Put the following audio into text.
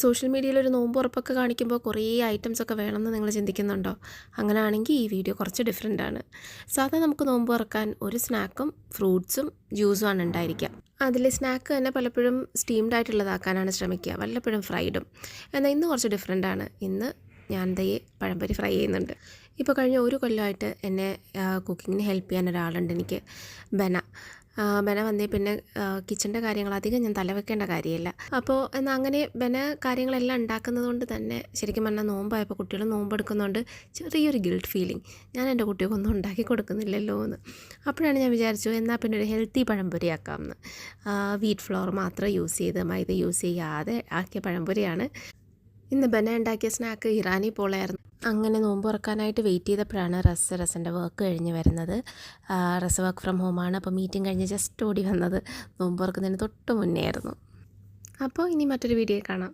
Social മീഡിയയിൽ ഒരു നോമ്പ് ഉറപ്പൊക്കെ കാണിക്കുമ്പോൾ കുറേ ഐറ്റംസ് ഒക്കെ വേണമെന്ന് നിങ്ങൾ ചിന്തിക്കുന്നുണ്ടോ? അങ്ങനെയാണെങ്കിൽ ഈ വീഡിയോ കുറച്ച് ഡിഫറെന്റ് ആണ്. സാധാരണ നമുക്ക് നോമ്പ് ഉറക്കാൻ ഒരു സ്നാക്കും ഫ്രൂട്ട്സും ജ്യൂസും ആണ് ഉണ്ടായിരിക്കുക അതിൽ സ്നാക്ക് തന്നെ പലപ്പോഴും സ്റ്റീംഡ് ആയിട്ടുള്ളതാക്കാനാണ് ശ്രമിക്കുക. വല്ലപ്പോഴും ഫ്രൈഡും എന്നാൽ ഇന്ന് കുറച്ച് ഡിഫറെന്റ് ആണ്. ഇന്ന് ഞാൻ ദേ പഴംപൊരി ഫ്രൈ ചെയ്യുന്നുണ്ട്. ഇപ്പോൾ കഴിഞ്ഞ ഒരു കൊല്ലമായിട്ട് എന്നെ കുക്കിങ്ങിന് ഹെൽപ്പ് ചെയ്യാൻ ഒരാളുണ്ട് എനിക്ക്. ബന. ബന വന്നേ പിന്നെ കിച്ചന്റെ കാര്യങ്ങൾ അധികം ഞാൻ തലവെക്കേണ്ട കാര്യമില്ല. അപ്പോൾ എന്നാൽ അങ്ങനെ ബന കാര്യങ്ങളെല്ലാം ഉണ്ടാക്കുന്നത് കൊണ്ട് തന്നെ ശരിക്കും പറഞ്ഞാൽ നോമ്പായപ്പോൾ കുട്ടികൾ നോമ്പെടുക്കുന്നതുകൊണ്ട് ചെറിയൊരു ഗിൽട്ട് ഫീലിംഗ് ഞാൻ എന്റെ കുട്ടികൾക്കൊന്നും ഉണ്ടാക്കി കൊടുക്കുന്നില്ലല്ലോ എന്ന്. അപ്പോഴാണ് ഞാൻ വിചാരിച്ചു എന്നാൽ പിന്നെ ഒരു ഹെൽത്തി പഴംപൊരി ആക്കാമെന്ന് വീറ്റ് ഫ്ലോർ മാത്രം യൂസ് ചെയ്ത് മൈദ യൂസ് ചെയ്യാതെ ആക്കിയ പഴംപൊരിയാണ്. ഇന്ന് ബന ഉണ്ടാക്കിയ സ്നാക്ക് ഇറാനി പോളായിരുന്നു അങ്ങനെ നോമ്പ് തുറക്കാനായിട്ട് വെയിറ്റ് ചെയ്തപ്പോഴാണ് റസ് റസിന്റെ വർക്ക് കഴിഞ്ഞ് വരുന്നത്. റസ് വർക്ക് ഫ്രം ഹോമാണ് അപ്പോൾ മീറ്റിംഗ് കഴിഞ്ഞ് ജസ്റ്റ് ഓടി വന്നത്. നോമ്പ് തുറക്കുന്നതിന് തൊട്ട് മുന്നേ ആയിരുന്നു. അപ്പോൾ ഇനി മറ്റൊരു വീഡിയോ കാണാം.